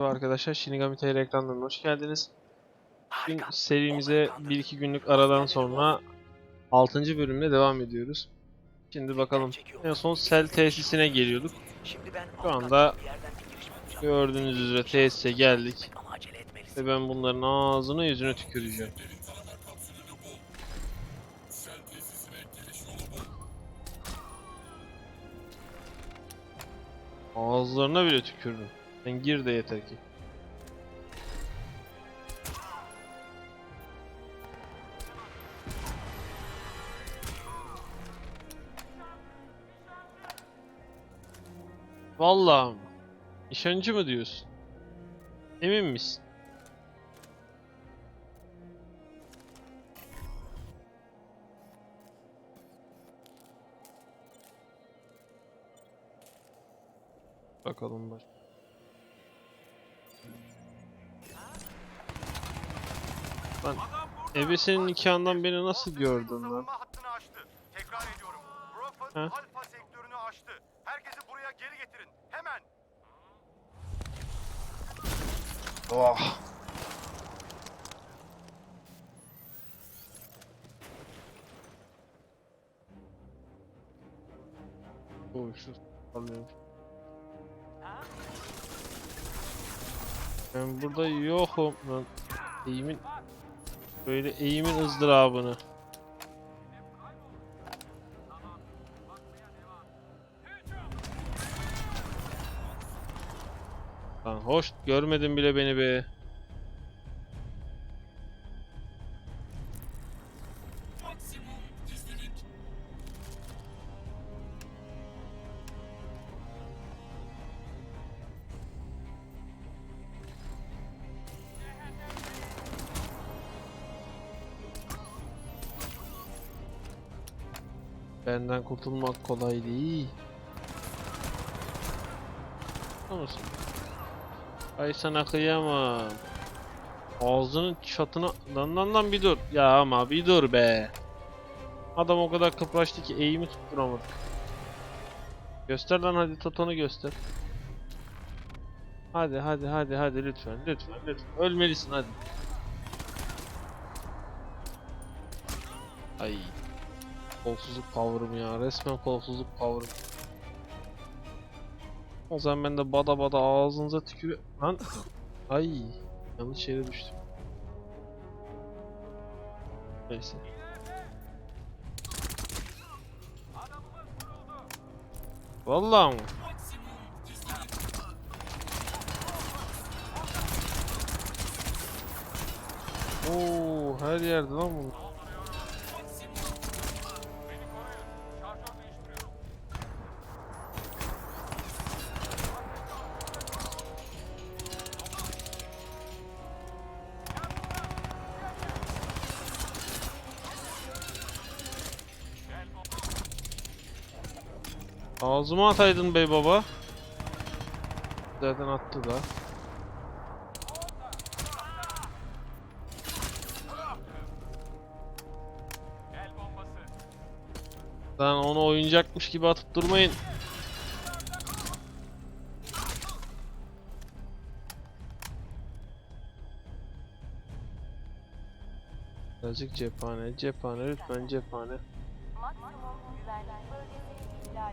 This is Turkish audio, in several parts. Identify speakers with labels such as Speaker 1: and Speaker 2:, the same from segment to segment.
Speaker 1: Merhaba arkadaşlar, Shinigami TR ekranlarına hoş geldiniz. Bugün serimize 1-2 günlük aradan sonra 6. bölümle devam ediyoruz. Şimdi bakalım. En son sel tesisine geliyorduk. Şu anda gördüğünüz üzere tesise geldik. Ve ben bunların ağzına yüzüne tüküreceğim. Ağızlarına bile tükürdüm. Sen gir de yeter ki. Vallahi mı? Nişancı mı diyorsun? Emin misin? Bakalım baş. Lan ebesinin nikahından beni nasıl gördün lan?
Speaker 2: Tekrar ediyorum. Broford
Speaker 1: Ha?
Speaker 2: alfa sektörünü aştı. Herkesi buraya geri getirin. Hemen.
Speaker 1: Oh. Oh şu alıyorum. Ben burada yokum lan. Eğimin böyle eğimin ızdırabını. Lan hoş görmedin bile beni be. Benden kurtulmak kolay değil. Musun? Ay sana kıyamam. Ağzının çatına... Lan lan lan bir dur. Ya ama bir dur be. Adam o kadar kıpraştı ki eğimi tutturamadık. Göster lan hadi Toton'u göster. Hadi hadi hadi hadi lütfen lütfen lütfen. Ölmelisin hadi. Ay. Kolsuzluk power'ım ya. Resmen kolsuzluk power'ım. O zaman ben de bada bada ağzınıza tükür... Lan! Ay! Yanlış yere düştüm. Neyse. Vallahi mı? Oo, her yerde lan bu. Ağzıma ataydın bey baba. Zaten attı da. Lan onu oyuncakmış gibi atıp durmayın. Birazcık cephane, cephane, lütfen cephane.
Speaker 3: İhlal.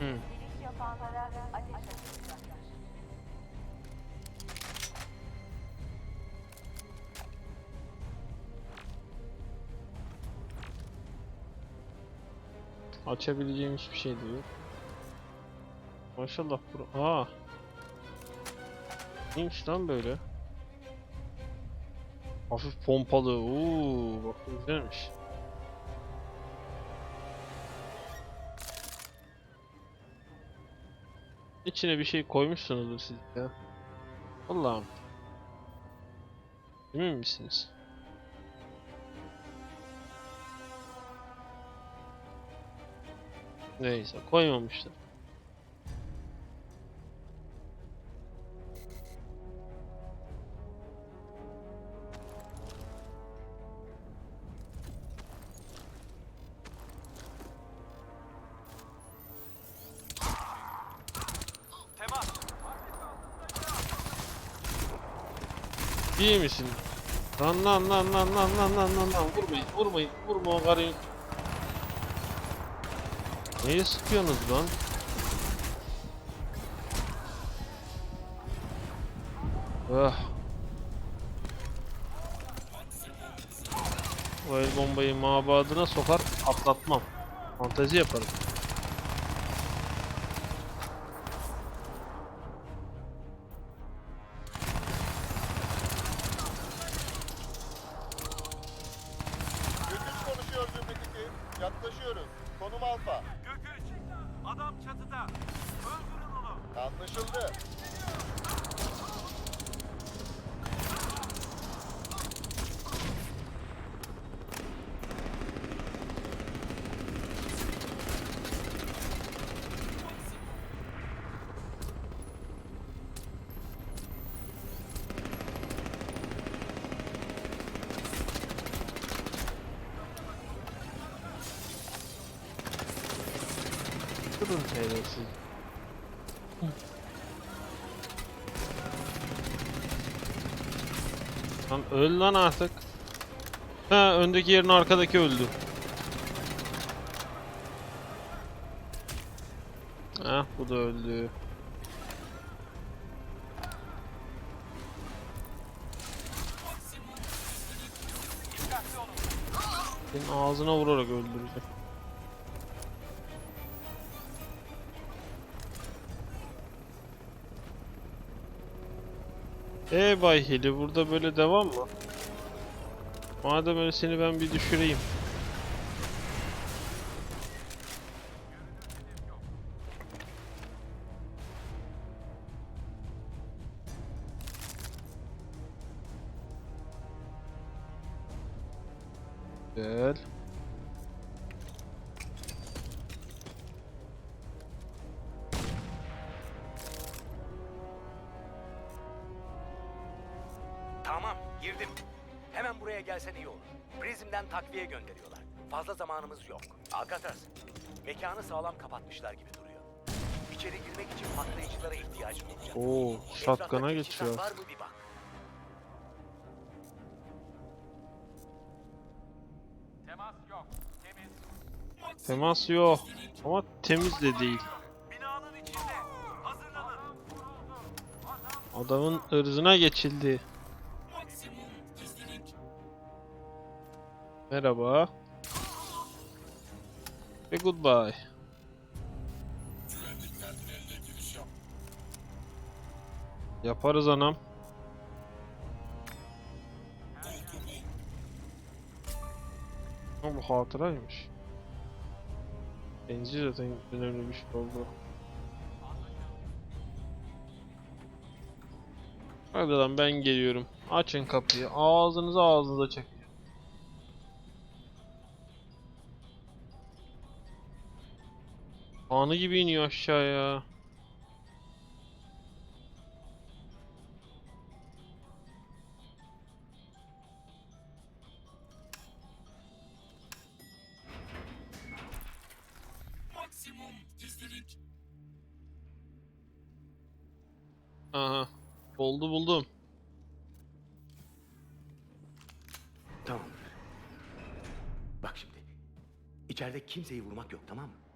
Speaker 3: Giriş yapanlara ateş.
Speaker 1: Açabileceğim hiçbir şey de yok. Maşallah bro. Aa. Neymiş lan böyle? Hafif pompalı. Oo, bak güzelmiş. İçine bir şey koymuşsunuzdur siz ya. Allah'ım. Emin misiniz? Neyse koymamışlar. İyi misin? Lan lan lan lan lan lan lan lan lan vurmayın vurmayın vurma o karıyı. Neye sıkıyorsunuz lan? Ah. O el bombayı mabadına sokar atlatmam. Fantezi yaparım. Durun şerefsiz. Lan öl lan artık. Ha öndeki yerin arkadaki öldü. Ah bu da öldü. Senin ağzına vurarak öldüreceğim. Ee Bay Heli burada böyle devam mı? Madem öyle seni ben bir düşüreyim. Güzel.
Speaker 4: Zamanımız yok. Alcatraz, mekanı sağlam kapatmışlar gibi duruyor. İçeri girmek için patlayıcılara ihtiyacım olacak.
Speaker 1: Oo,
Speaker 4: teçhizat
Speaker 1: geçiyor.
Speaker 4: var mı bir bak.
Speaker 2: Temas yok. Temiz.
Speaker 1: Temas yok. Ama temiz de değil.
Speaker 2: Binanın içinde. Hazırlanın.
Speaker 1: Adamın ırzına geçildi. Merhaba. Ve goodbye. Yaparız anam. Ama bu hatıraymış. Bence zaten önemli bir şey oldu. Hadi lan ben geliyorum. Açın kapıyı. Ağzınıza ağzınıza çekin. Anı gibi iniyor aşağıya. Aha. Oldu buldum.
Speaker 4: Tamam. Bak şimdi. İçeride kimseyi vurmak yok tamam mı?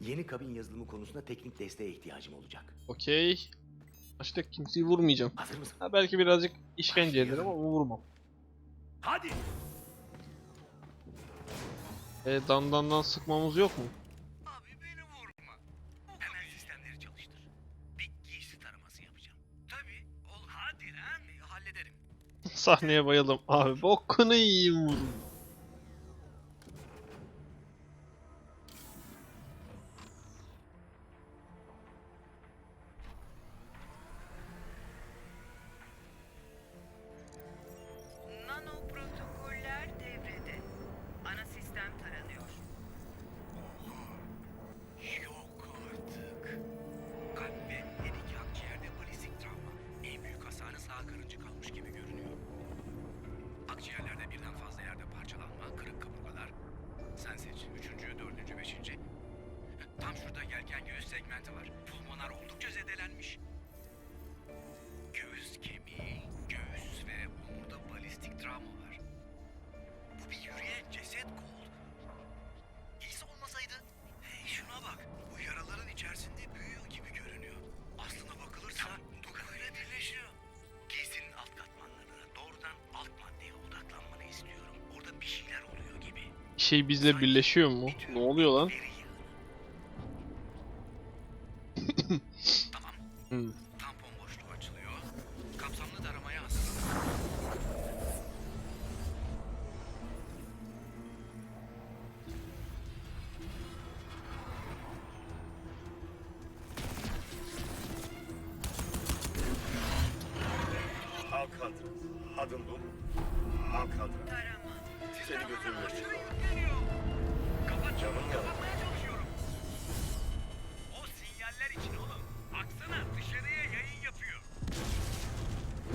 Speaker 4: Yeni kabin yazılımı konusunda teknik desteğe ihtiyacım olacak.
Speaker 1: Okey. Başta kimseyi vurmayacağım.
Speaker 4: Hazır mısın?
Speaker 1: Ha belki birazcık işkence ederim ama vurmam.
Speaker 4: Hadi!
Speaker 1: E dandandan sıkmamız yok mu?
Speaker 4: Abi beni vurma. Hemen sistemleri çalıştır. Bir giysi taraması yapacağım. Tabii. Ol hadi lan. Hallederim.
Speaker 1: Sahneye bayıldım. Abi bokunu yiyeyim vurun. Şey bizle birleşiyor mu? Ne oluyor lan?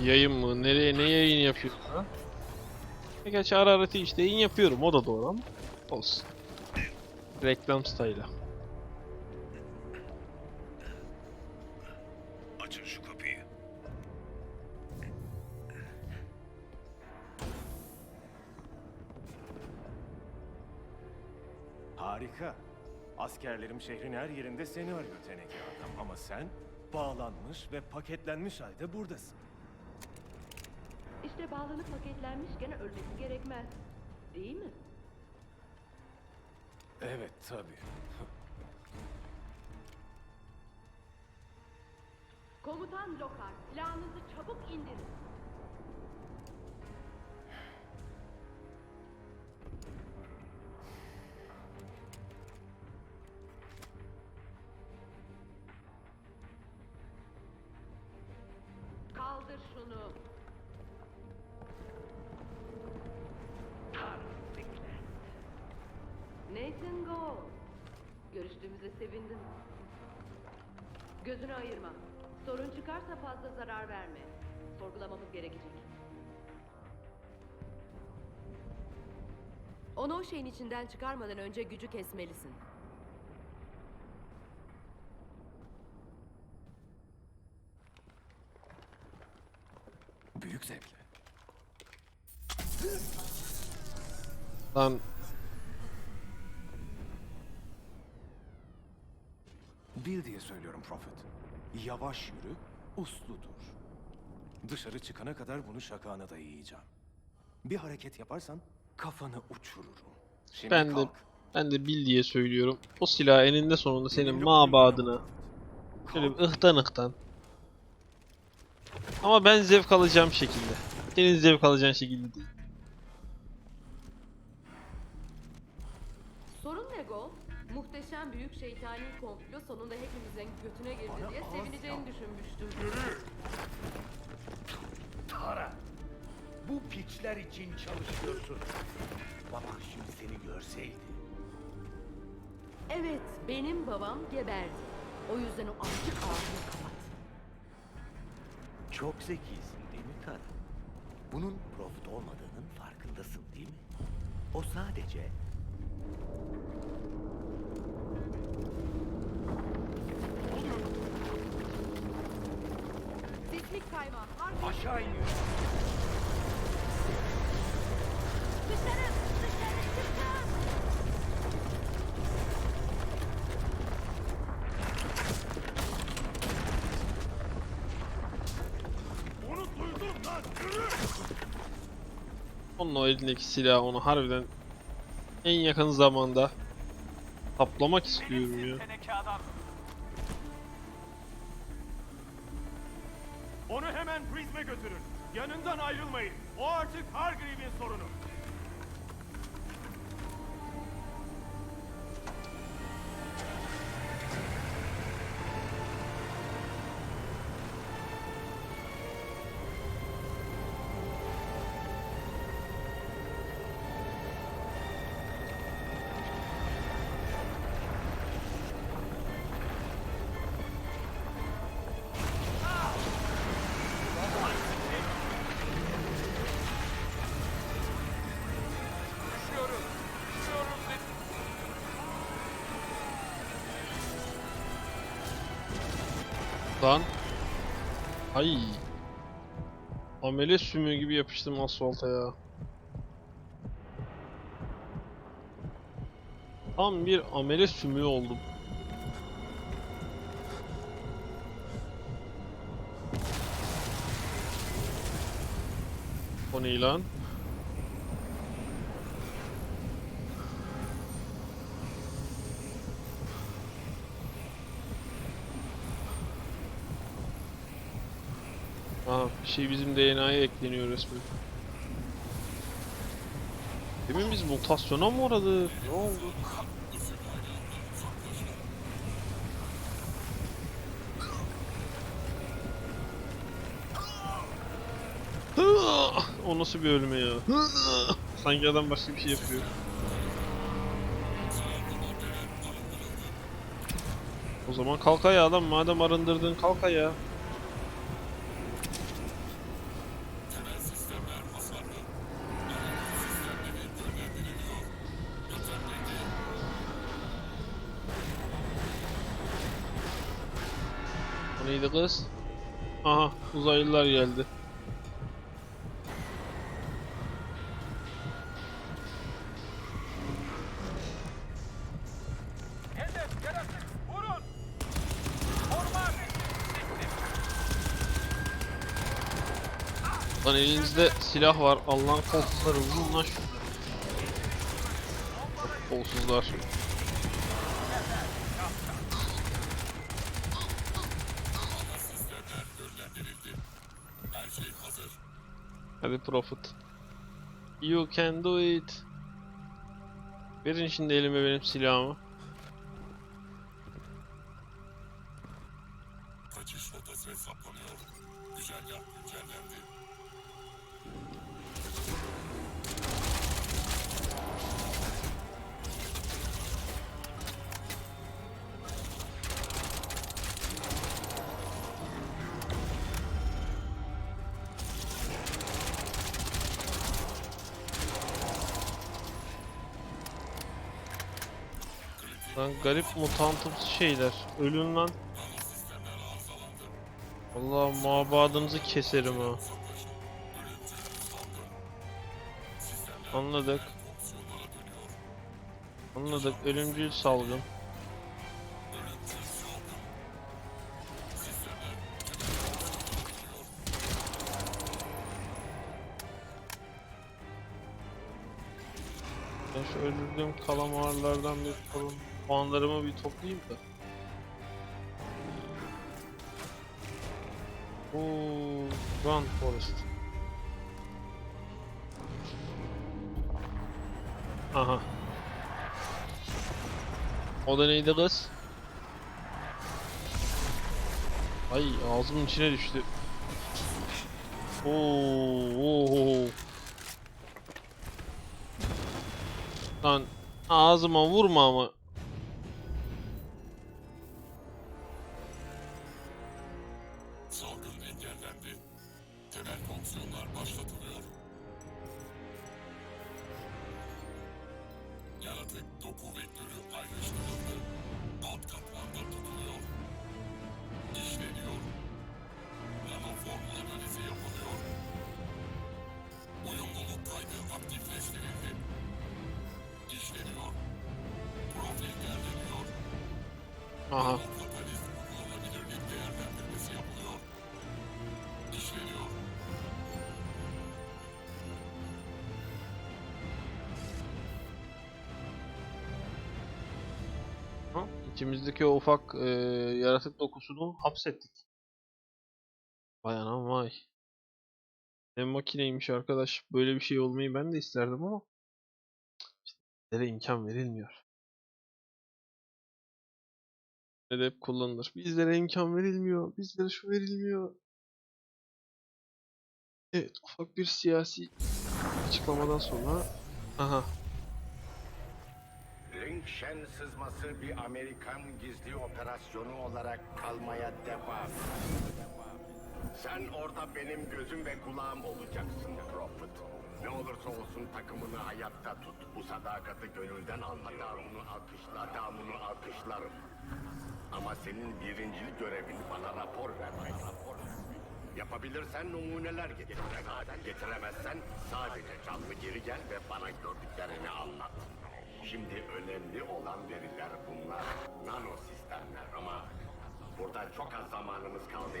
Speaker 4: Yayın
Speaker 1: mı? Nereye ne yayın yapıyor? Ha? E Gerçi ara ara işte yayın yapıyorum o da doğru ama olsun. Reklam style'a.
Speaker 4: Açın şu kapıyı.
Speaker 5: Harika. Askerlerim şehrin her yerinde seni arıyor teneke adam. Ama sen bağlanmış ve paketlenmiş halde buradasın.
Speaker 6: İşte bağlanıp paketlenmişken ölmesi gerekmez. Değil mi?
Speaker 5: Evet tabii.
Speaker 6: Komutan Lokar, silahınızı çabuk indirin. Sevindim. Gözünü ayırma. Sorun çıkarsa fazla zarar verme. Sorgulamamız gerekecek. Onu o şeyin içinden çıkarmadan önce gücü kesmelisin.
Speaker 5: Büyük zevkle.
Speaker 1: Lan
Speaker 5: Bil diye söylüyorum Prophet. Yavaş yürü, uslu dur. Dışarı çıkana kadar bunu şakağına dayayacağım. Bir hareket yaparsan kafanı uçururum. Şimdi
Speaker 1: ben de
Speaker 5: kalk.
Speaker 1: ben de bil diye söylüyorum. O silah eninde sonunda senin mabadına. Şöyle bir ıhtan ıhtan. Ama ben zevk alacağım şekilde. Senin zevk alacağın şekilde değil.
Speaker 6: Sorun ne Gold? Muhteşem büyük şeytani komplo sonunda hepimizin götüne girdi
Speaker 5: Bana
Speaker 6: diye
Speaker 5: az
Speaker 6: sevineceğini düşünmüştüm.
Speaker 7: Tara, bu piçler için çalışıyorsun. Baban şimdi seni görseydi.
Speaker 6: Evet, benim babam geberdi. O yüzden o artık ağzını kapat.
Speaker 7: Çok zekisin değil mi Tara? Bunun profit olmadığının farkındasın değil mi? O sadece...
Speaker 6: Harbi
Speaker 7: Aşağı iniyor.
Speaker 6: dışarı, dışarı çıkın!
Speaker 7: Onu duydum lan, yürü!
Speaker 1: Onun o elindeki silah onu harbiden en yakın zamanda kaplamak istiyorum ya.
Speaker 5: Götürün. Yanından ayrılmayın. O artık Hargreave'in sorunu.
Speaker 1: Ay. Amele sümüğü gibi yapıştım asfalta ya. Tam bir amele sümüğü oldum. O ne lan? Aha bir şey bizim DNA'ya ekleniyor resmen. Demin biz mutasyona mı uğradık? Ne oldu? O nasıl bir ölme ya? Sanki adam başka bir şey yapıyor. O zaman kalk ayağa adam madem arındırdın kalk ayağa. Kız? Aha uzaylılar geldi. Lan elinizde silah var. Allah'ın kolsuzları vurun lan şunu. Kolsuzlar. Hadi Prophet. You can do it. Verin şimdi elime benim silahımı. Lan garip mutantımsı şeyler. Ölün lan. Allah mabadınızı keserim ha. Anladık. Anladık. Ölümcül salgın. Ben şu öldürdüğüm kalamarlardan bir sorun puanlarımı bir toplayayım da. Oo, Run Forest. Aha. O da neydi kız? Ay ağzımın içine düştü. Oo, oo. Lan ağzıma vurma ama.
Speaker 2: Salgın engellendi. Temel fonksiyonlar başlatılıyor. Yaratık doku vektörü ayrıştırıldı. Alt katmanda tutuluyor. İşleniyor. Nanoform analizi yapılıyor. Uyumluluk kaydı aktifleştirildi. İşleniyor. Profil derleniyor.
Speaker 1: Aha. İçimizdeki o ufak e, yaratık dokusunu hapsettik. Vay anam vay. Ne makineymiş arkadaş. Böyle bir şey olmayı ben de isterdim ama işte bizlere imkan verilmiyor. De hep kullanılır. Bizlere imkan verilmiyor. Bizlere şu verilmiyor. Evet ufak bir siyasi açıklamadan sonra aha
Speaker 8: Ringşen sızması bir Amerikan gizli operasyonu olarak kalmaya devam. Sen orada benim gözüm ve kulağım olacaksın Prophet. Ne olursa olsun takımını hayatta tut. Bu sadakati gönülden anla. Adamını alkışla, adamını alkışlarım. Ama senin birincil görevin bana rapor vermek. Rapor. Yapabilirsen numuneler getir. Getiremezsen sadece canlı geri gel ve bana gördüklerini anlat. Şimdi önemli olan veriler bunlar. Nano sistemler ama burada çok az zamanımız kaldı.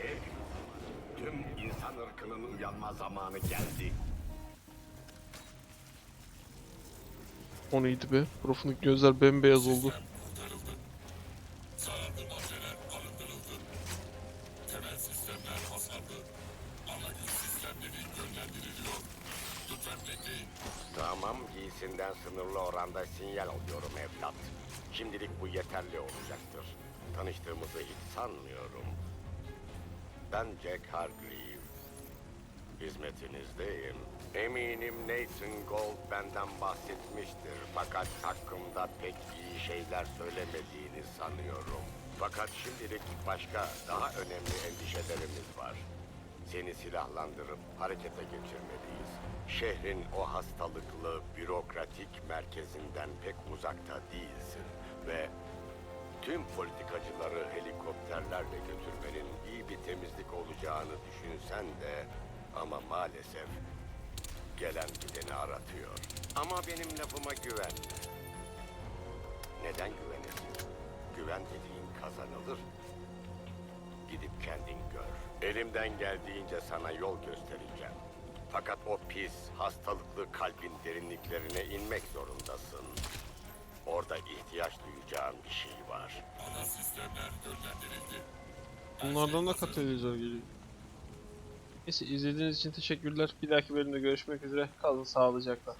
Speaker 8: Tüm insan ırkının uyanma zamanı geldi.
Speaker 1: o neydi be? Prof'un gözler bembeyaz oldu.
Speaker 2: Zararlı
Speaker 8: Tamam, giysinden sınırlı oranda sinyal alıyorum evlat. Şimdilik bu yeterli olacaktır. Tanıştığımızı hiç sanmıyorum. Ben Jack Hargreave. Hizmetinizdeyim. Eminim Nathan Gold benden bahsetmiştir. Fakat hakkımda pek iyi şeyler söylemediğini sanıyorum. Fakat şimdilik başka, daha önemli endişelerimiz var. Seni silahlandırıp harekete geçirmeliyiz. Şehrin o hastalıklı, bürokratik merkezinden pek uzakta değilsin. Ve tüm politikacıları helikopterlerle götürmenin iyi bir temizlik olacağını düşünsen de ama maalesef gelen gideni aratıyor. Ama benim lafıma güven. Neden güvenesin? Güven dediğin kazanılır. Gidip kendin gör. Elimden geldiğince sana yol göstereceğim. Fakat o pis, hastalıklı kalbin derinliklerine inmek zorundasın. Orada ihtiyaç duyacağın bir şey var.
Speaker 1: Bunlardan da katalizör geliyor. Neyse izlediğiniz için teşekkürler. Bir dahaki bölümde görüşmek üzere. Kalın sağlıcakla.